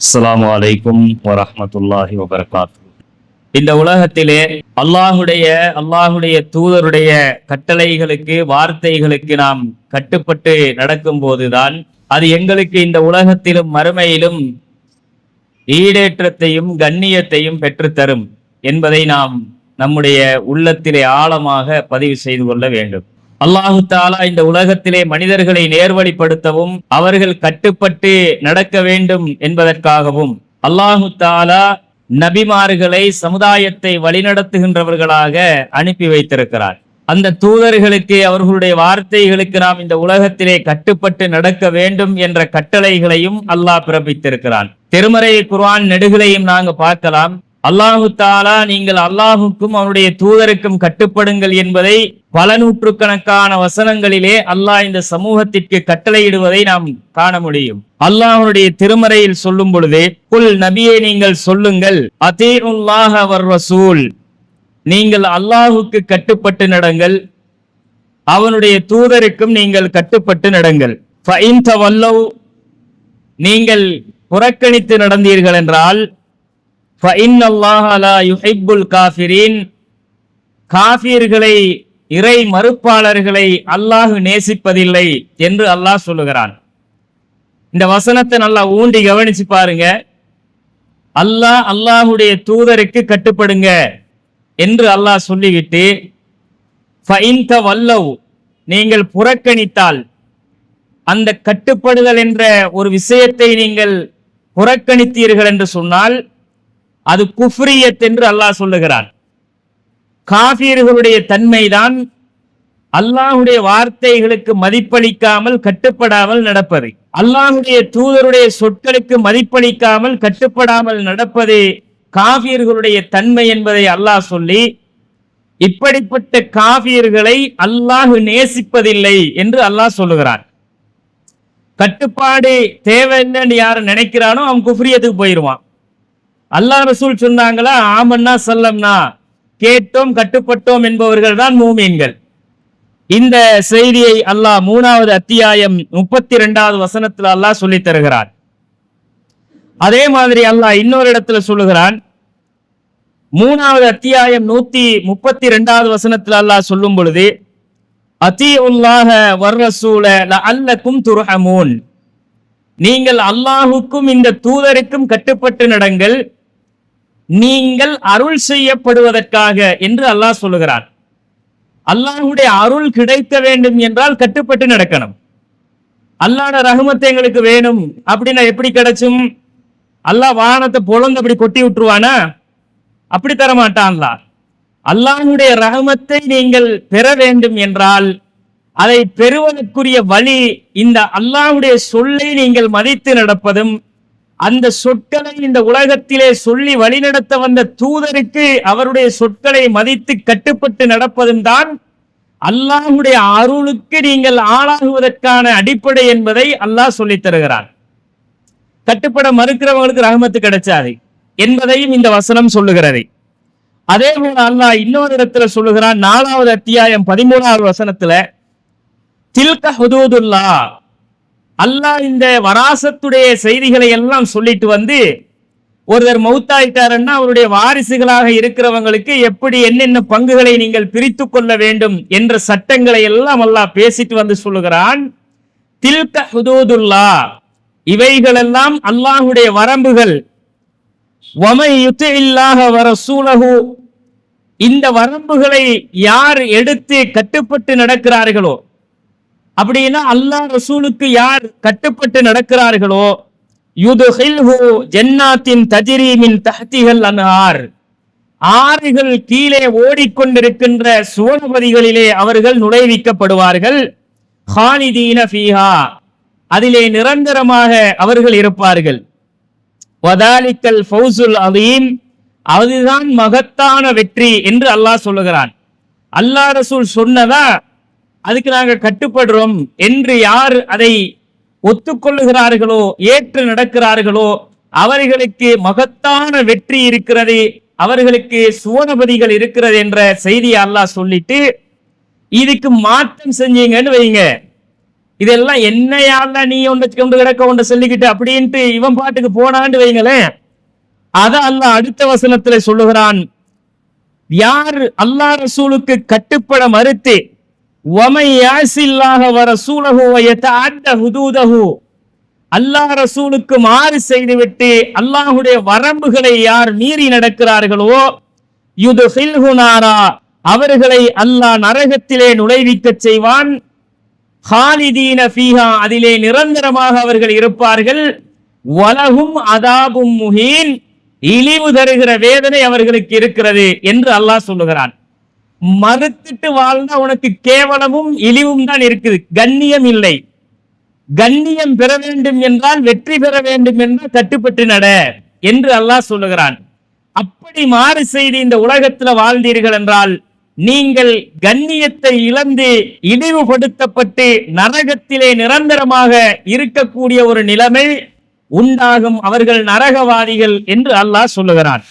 அஸ்லாம் வலைக்கும் வரமத்துல்லாஹி வபரகாத்து இந்த உலகத்திலே அல்லாஹுடைய அல்லாஹுடைய தூதருடைய கட்டளைகளுக்கு வார்த்தைகளுக்கு நாம் கட்டுப்பட்டு நடக்கும் போதுதான் அது எங்களுக்கு இந்த உலகத்திலும் மறுமையிலும் ஈடேற்றத்தையும் கண்ணியத்தையும் பெற்றுத்தரும் என்பதை நாம் நம்முடைய உள்ளத்திலே ஆழமாக பதிவு செய்து கொள்ள வேண்டும். அல்லாஹு தாலா இந்த உலகத்திலே மனிதர்களை நேர்வழிப்படுத்தவும் அவர்கள் கட்டுப்பட்டு நடக்க வேண்டும் என்பதற்காகவும். அல்லாஹு தாலா நபிமார்களை சமுதாயத்தை வழிநடத்துகின்றவர்களாக அனுப்பி வைத்திருக்கிறார். அந்த தூதர்களுக்கு அவர்களுடைய வார்த்தைகளுக்கு நாம் இந்த உலகத்திலே கட்டுப்பட்டு நடக்க வேண்டும் என்ற கட்டளைகளையும் அல்லாஹ் பிறப்பித்திருக்கிறான். திருமறை குர்ஆன் நெடுகளையும் நாங்க பார்க்கலாம். அல்லாஹு தாலா நீங்கள் அல்லாஹுக்கும் அவனுடைய தூதருக்கும் கட்டுப்படுங்கள் என்பதை பல நூற்றுக்கணக்கான வசனங்களிலே அல்லாஹ் இந்த சமூகத்திற்கு கட்டளையிடுவதை நாம் காண முடியும். அல்லாஹனுடைய திருமறையில் சொல்லும் பொழுது குல் நபியை நீங்கள் சொல்லுங்கள் அதீஉல்லாஹ அவர் ரசூல். நீங்கள் அல்லாஹுக்கு கட்டுப்பட்டு நடங்கள் அவனுடைய தூதருக்கும் நீங்கள் கட்டுப்பட்டு நடங்கள். நீங்கள் புறக்கணித்து நடந்தீர்கள் என்றால் யுஹிப்புல் காஃபிரின் காஃபியர்களை இறை மறுப்பாளர்களை அல்லாஹு நேசிப்பதில்லை என்று அல்லாஹ் சொல்லுகிறான். இந்த வசனத்தை நல்லா ஊண்டி கவனிச்சு பாருங்க. அல்லாஹ் அல்லாஹுடைய தூதருக்கு கட்டுப்படுங்க என்று அல்லாஹ் சொல்லிவிட்டு வல்லவ் நீங்கள் புறக்கணித்தால் அந்த கட்டுப்படுதல் என்ற ஒரு விஷயத்தை நீங்கள் புறக்கணித்தீர்கள் என்று சொன்னால் அது குஃப்ரியத் என்று அல்லாஹ் சொல்லுகிறான் காபியர்களுடைய தன்மைதான் அல்லாஹுடைய வார்த்தைகளுக்கு மதிப்பளிக்காமல் கட்டுப்படாமல் நடப்பது. அல்லாஹுடைய தூதருடைய சொற்களுக்கு மதிப்பளிக்காமல் கட்டுப்படாமல் நடப்பது காபியர்களுடைய தன்மை என்பதை அல்லாஹ் சொல்லி இப்படிப்பட்ட காவியர்களை அல்லாஹ் நேசிப்பதில்லை என்று அல்லாஹ் சொல்லுகிறான் கட்டுப்பாடு தேவையில்லைன்னு யார் நினைக்கிறானோ அவன் குஃப்ரியத்துக்கு போயிடுவான் அல்லாஹ் ரசூல் சொன்னாங்களா ஆமன்னா சொல்லம்னா. கேட்டோம் கட்டுப்பட்டோம் என்பவர்கள் தான் மூமீன்கள். இந்த செய்தியை அல்லாஹ் மூணாவது அத்தியாயம் முப்பத்தி இரண்டாவது வசனத்தில் அல்லாஹ் சொல்லித் தருகிறான். அதே மாதிரி அல்லாஹ் இன்னொரு இடத்துல சொல்லுகிறான். மூணாவது அத்தியாயம் நூத்தி முப்பத்தி இரண்டாவது வசனத்தில் அல்லாஹ் சொல்லும் பொழுது அத்தி உல்லாஹ வர்ரசூல அல்லக்கும் துர்ஹமூன். நீங்கள் அல்லாஹுக்கும் இந்த தூதருக்கும் கட்டுப்பட்டு நடங்கள் நீங்கள் அருள் செய்யப்படுவதற்காக என்று அல்லாஹ் சொல்லுகிறார் அல்லாஹுடைய அருள் கிடைக்க வேண்டும் என்றால் கட்டுப்பட்டு நடக்கணும். அல்லாட ரகுமத்தை எங்களுக்கு வேணும். அப்படின்னா எப்படி கிடைச்சும்? அல்லாஹ் வாகனத்தை பொழந்து அப்படி கொட்டி விட்டுருவானா? அப்படி தர மாட்டான்லா அல்லாஹுடைய ரகமத்தை நீங்கள் பெற வேண்டும் என்றால் அதை பெறுவதற்குரிய வழி இந்த அல்லாஹுடைய சொல்லை நீங்கள் மதித்து நடப்பதும் அந்த சொற்களை இந்த உலகத்திலே சொல்லி வழிநடத்த வந்த தூதருக்கு அவருடைய சொற்களை மதித்து கட்டுப்பட்டு நடப்பதும் தான் அல்லாஹுடைய அருளுக்கு நீங்கள் ஆளாகுவதற்கான அடிப்படை என்பதை அல்லாஹ் சொல்லித் தருகிறான் கட்டுப்பட மறுக்கிறவங்களுக்கு ரகமத்து கிடைச்சாது என்பதையும் இந்த வசனம் சொல்லுகிறது. அதே போல அல்லாஹ் இன்னொரு இடத்துல சொல்லுகிறான் நாலாவது அத்தியாயம் பதிமூணாவது வசனத்துல தில்க ஹுதூதுல்லா அல்லாஹ் இந்த வராசத்துடைய செய்திகளை எல்லாம் சொல்லிட்டு வந்து ஒருவர் மௌத்தாயிட்டாருன்னா அவருடைய வாரிசுகளாக இருக்கிறவங்களுக்கு எப்படி என்னென்ன பங்குகளை நீங்கள் பிரித்து கொள்ள வேண்டும் என்ற சட்டங்களை எல்லாம் அல்லாஹ் பேசிட்டு வந்து சொல்லுகிறான். தில்க ஹுதூதுல்லா இவைகளெல்லாம் அல்லாஹுடைய வரம்புகள். வமை யுத்த இல்லாக வர சூலகு இந்த வரம்புகளை யார் எடுத்து கட்டுப்பட்டு நடக்கிறார்களோ அப்படின்னா அல்லாஹ் ரசூலுக்கு யார் கட்டுப்பட்டு நடக்கிறார்களோ யுதுஹில்ஹு ஜென்னாத்தின் தஜிரீமின் தஹ்திகள் அன்ஹார். ஆறுகள் கீழே ஓடிக்கொண்டிருக்கின்ற சுவனபதிகளிலே அவர்கள் நுழைவிக்கப்படுவார்கள். ஹாலிதீன ஃபீஹா அதிலே நிரந்தரமாக அவர்கள் இருப்பார்கள். வதாலிக்கல் ஃபவுசுல் அதீம் அதுதான் மகத்தான வெற்றி என்று அல்லாஹ் சொல்லுகிறான். அல்லாஹ் ரசூல் சொன்னதா அதுக்கு நாங்கள் கட்டுப்படுறோம் என்று யார் அதை ஒத்துக்கொள்ளுகிறார்களோ ஏற்று நடக்கிறார்களோ அவர்களுக்கு மகத்தான வெற்றி இருக்கிறது அவர்களுக்கு சுவனபதிகள் இருக்கிறது என்ற செய்தியை அல்லாஹ் சொல்லிட்டு இதுக்கு மாற்றம் செஞ்சீங்கன்னு வைங்க. இதெல்லாம் என்னையால நீ ஒன்று கொண்டு கிடக்க ஒன்று சொல்லிக்கிட்டு அப்படின்ட்டு இவன் பாட்டுக்கு போனான்னு வைங்களேன். அதை அல்லாஹ் அடுத்த வசனத்துல சொல்லுகிறான். யார் அல்லாஹ் ரசூலுக்கு கட்டுப்பட மறுத்து அல்லாஹ் ரசூலுக்கு மாறு செய்துவிட்டு அல்லாஹுடைய வரம்புகளை யார் மீறி நடக்கிறார்களோ யுது ஹில்ஹுனாரா அவர்களை அல்லாஹ் நரகத்திலே நுழைவிக்கச் செய்வான். ஹாலிதீன ஃபீஹா அதிலே நிரந்தரமாக அவர்கள் இருப்பார்கள். வலகும் அதாபும் முஹீன் இழிவு தருகிற வேதனை அவர்களுக்கு இருக்கிறது என்று அல்லாஹ் சொல்லுகிறான். மறுத்துட்டு வாழ்ந்தா உனக்கு கேவலமும் இழிவும் தான் இருக்குது. கண்ணியம் இல்லை. கண்ணியம் பெற வேண்டும் என்றால் வெற்றி பெற வேண்டும் என்றால் கட்டுப்பட்டு நட என்று அல்லாஹ் சொல்லுகிறான். அப்படி மாறு செய்து இந்த உலகத்துல வாழ்ந்தீர்கள் என்றால் நீங்கள் கண்ணியத்தை இழந்து இழிவுபடுத்தப்பட்டு நரகத்திலே நிரந்தரமாக இருக்கக்கூடிய ஒரு நிலைமை உண்டாகும். அவர்கள் நரகவாதிகள் என்று அல்லாஹ் சொல்லுகிறான்.